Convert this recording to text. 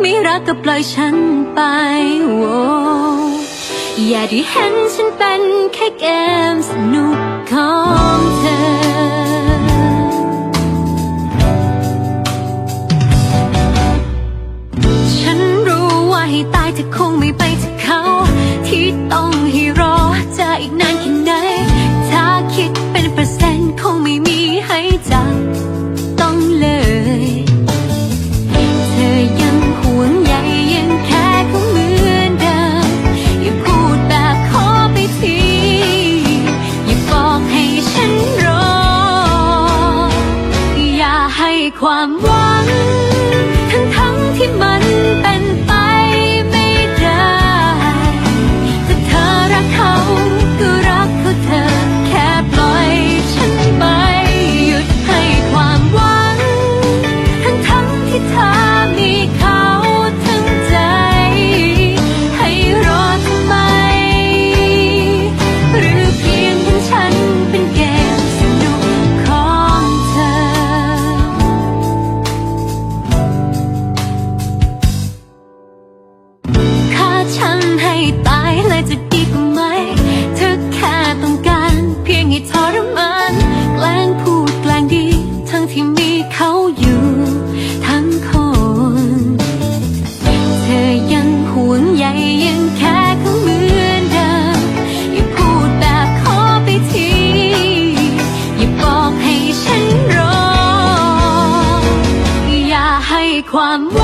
ไม่รักก็ปล่อยฉันไปโอ้อย่าได้เห็นฉันเป็นแค่เกมสนุกของเธอ ความหวัง ทั้งทั้งที่มันเป็น ความ